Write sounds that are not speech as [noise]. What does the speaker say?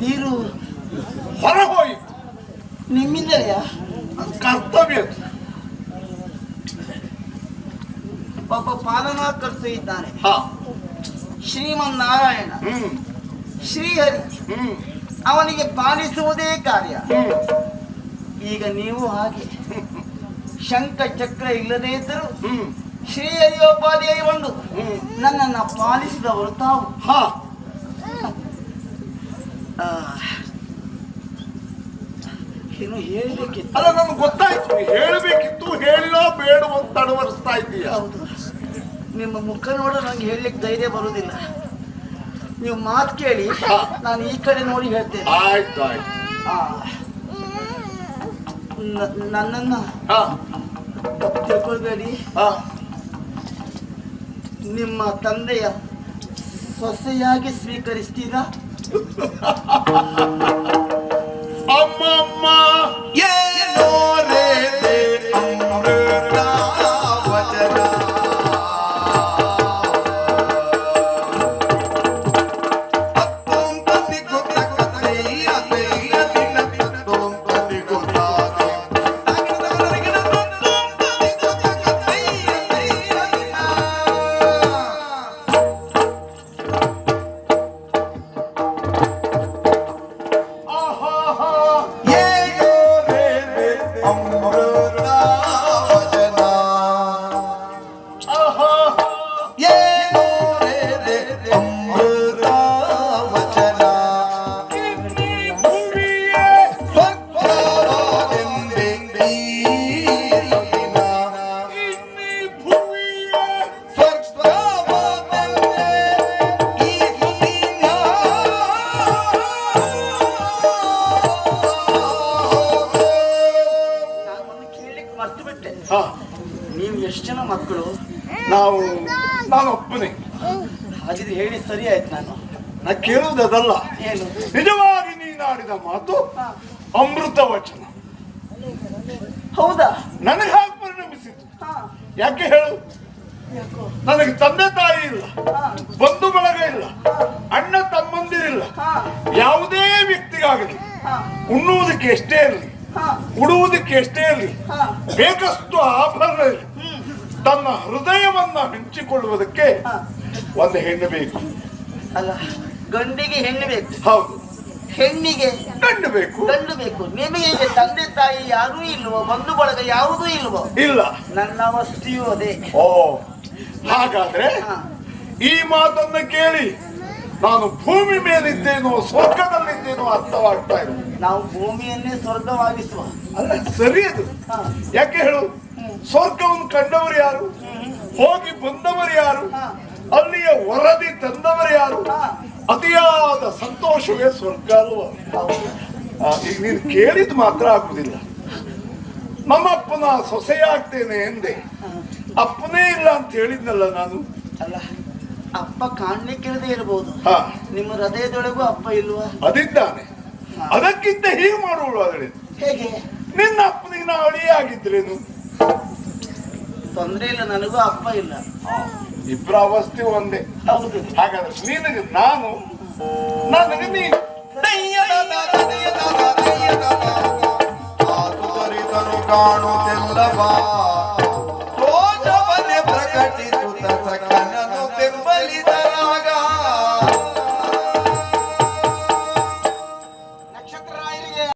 ನೀರು ಹೊರ ಹೋಯಿತು ನಿಮ್ಮಿಂದಲೇ ಕರ್ತವ್ಯ. ಪಾಪ ಪಾಲನಾ ಕರ್ತ ಇದ್ದಾನೆ ಶ್ರೀಮನ್ ಶ್ರೀಮನ್ನಾರಾಯಣ ಶ್ರೀಹರಿ. ಅವನಿಗೆ ಪಾಲಿಸುವುದೇ ಕಾರ್ಯ. ಈಗ ನೀವು ಹಾಗೆ. ಶಂಕ ಚಕ್ರ ಇಲ್ಲದೇ ಇದ್ದರು ಶ್ರೀ ಶ್ರೀಹರಿಯೋಪಾಧ್ಯಾಯ ಒಂದು ನನ್ನನ್ನ ಪಾಲಿಸಿದವರು ತಾವು. ಇನ್ನು ಹೇಳಬೇಕಿತ್ತು. ಅಲ್ಲ ನಮ್ಗೆ ಗೊತ್ತಾಯ್ತು ಹೇಳಬೇಕಿತ್ತು ಹೇಳಿಲ್ಲ ಬೇಡ ಅಂತ ತಡವರಿಸ್ತಾ ಇದ್ದೀಯ. ಹೌದು. ನಿಮ್ಮ ಮುಖ ನೋಡ ನಂಗೆ ಹೇಳಲಿಕ್ಕೆ ಧೈರ್ಯ ಬರೋದಿಲ್ಲ. ನೀವು ಮಾತು ಕೇಳಿ ನಾನು ಈ ಕಡೆ ನೋಡಿ ಹೇಳ್ತೇನೆ. ಆಯ್ತು ಆಯ್ತು. ಆ, ನ- ಹಾ. ತಪ್ಪು ತಿಳ್ಕೊಳ್ಬೇಡಿ ನಿಮ್ಮ ತಂದೆಯ ಸೊಸೆಯಾಗಿ ಸ್ವೀಕರಿಸ್ತೀರಾ? [laughs] ಎಷ್ಟು ಜನ ಮಕ್ಕಳು? ನಾವು ನಾನು ಒಪ್ಪನೆ ಹಾಗಿದ್ರೆ ಹೇಳಿ ಸರಿ ಆಯ್ತು ನಾನು. ನಾ ಕೇಳುವುದಲ್ಲ ಏನು? ನಿಜವಾಗಿ ನೀನಾಡಿದ ಮಾತು. ಅಮೃತ ವಚನ. ಹೌದಾ? ನನಗೆ ಹಾಗೆ ಪರಿಣಮಿಸಿತು. ಯಾಕೆ ಹೇಳು? ನನಗೆ ತಂದೆ ತಾಯಿ ಇಲ್ಲ. ಬಂಧು ಬಳಗ ಇಲ್ಲ. ಅಣ್ಣ ತಮ್ಮಂದಿರಿಲ್ಲ ಯಾವುದೇ ವ್ಯಕ್ತಿಗಾಗಲಿ ಉಣ್ಣುವುದಕ್ಕೆ ಎಷ್ಟೇ ಇರಲಿ ಉಡುವುದಕ್ಕೆ ಎಷ್ಟೇ ಇರಲಿ ಬೇಕಷ್ಟು ಆಭರಣ ಇರಲಿ ತನ್ನ ಹೃದಯವನ್ನ ಹಂಚಿಕೊಳ್ಳುವುದಕ್ಕೆ ಒಂದು ಹೆಣ್ಣು ಬೇಕು. ಅಲ್ಲ ಗಂಡಿಗೆ ಹೆಣ್ಣು ಬೇಕು. ಹೌದು. ಹೆಣ್ಣಿಗೆ ಗಂಡು ಬೇಕು. ಗಂಡು ಬೇಕು. ನಿಮಗೆ ತಂದೆ ತಾಯಿ ಯಾರೂ ಇಲ್ವೋ ಬಂಧು ಬಳಗ ಯಾವುದೂ ಇಲ್ವೋ? ಇಲ್ಲ. ನನ್ನ ವಸ್ತಿಯೂ ಅದೇ. ಓ ಹಾಗಾದ್ರೆ. ಈ ಮಾತನ್ನ ಕೇಳಿ ನಾನು ಭೂಮಿ ಮೇಲಿದ್ದೇನೋ ಸ್ವರ್ಗದಲ್ಲಿದ್ದೇನೋ ಅರ್ಥವಾಗ್ತಾ ಇದೆ. ನಾವು ಭೂಮಿಯನ್ನೇ ಸ್ವರ್ಗವಾಗಿಸುವ. ಅಲ್ಲ ಸರಿ ಅದು. ಯಾಕೆ ಹೇಳು? ಸ್ವರ್ಗವನ್ನು ಕಂಡವರು ಯಾರು? ಹೋಗಿ ಬಂದವರು ಯಾರು? ಅಲ್ಲಿಯ ವರದಿ ತಂದವರು ಯಾರು? ಅತಿಯಾದ ಸಂತೋಷವೇ ಸ್ವರ್ಗ ಅಲ್ವಾ? ಈಗ ನೀನು ಕೇಳಿದ್ ಮಾತ್ರ ಆಗುದಿಲ್ಲ. ನಮ್ಮಪ್ಪನ ಸೊಸೆಯಾಗ್ತೇನೆ ಎಂದೆ. ಅಪ್ಪನೇ ಇಲ್ಲ ಅಂತ ಹೇಳಿದ್ನಲ್ಲ ನಾನು. ಅಲ್ಲ ಅಪ್ಪ ಕಾಣ್ಲಿಕ್ಕಿರದೇ ಇರಬಹುದು ನಿಮ್ಮ ಹೃದಯದೊಳಗೂ ಅಪ್ಪ ಇಲ್ವಾ? ಅದಿದ್ದಾನೆ. ಅದಕ್ಕಿಂತ ಹೀಗೆ ಮಾಡುವಳು ಅದೇ ಹೇಗೆ? ನಿನ್ನ ಅಪ್ಪನಿಗೆ ನಾ ಅಳಿಯೇ ಆಗಿದ್ರೇನು ತೊಂದ್ರೆ ಇಲ್ಲ, ನನಗೂ ಅಪ್ಪ ಇಲ್ಲ. ಇಬ್ಬರ ಅವಸ್ಥೆ ಒಂದೇ. ಹೌದು. ಹಾಗಾದ್ರೆ ನಿನಗೆ ನಾನು ನನಗೆ ನೀನು ಕಾಣುತ್ತಿಲ್ಲವಾ?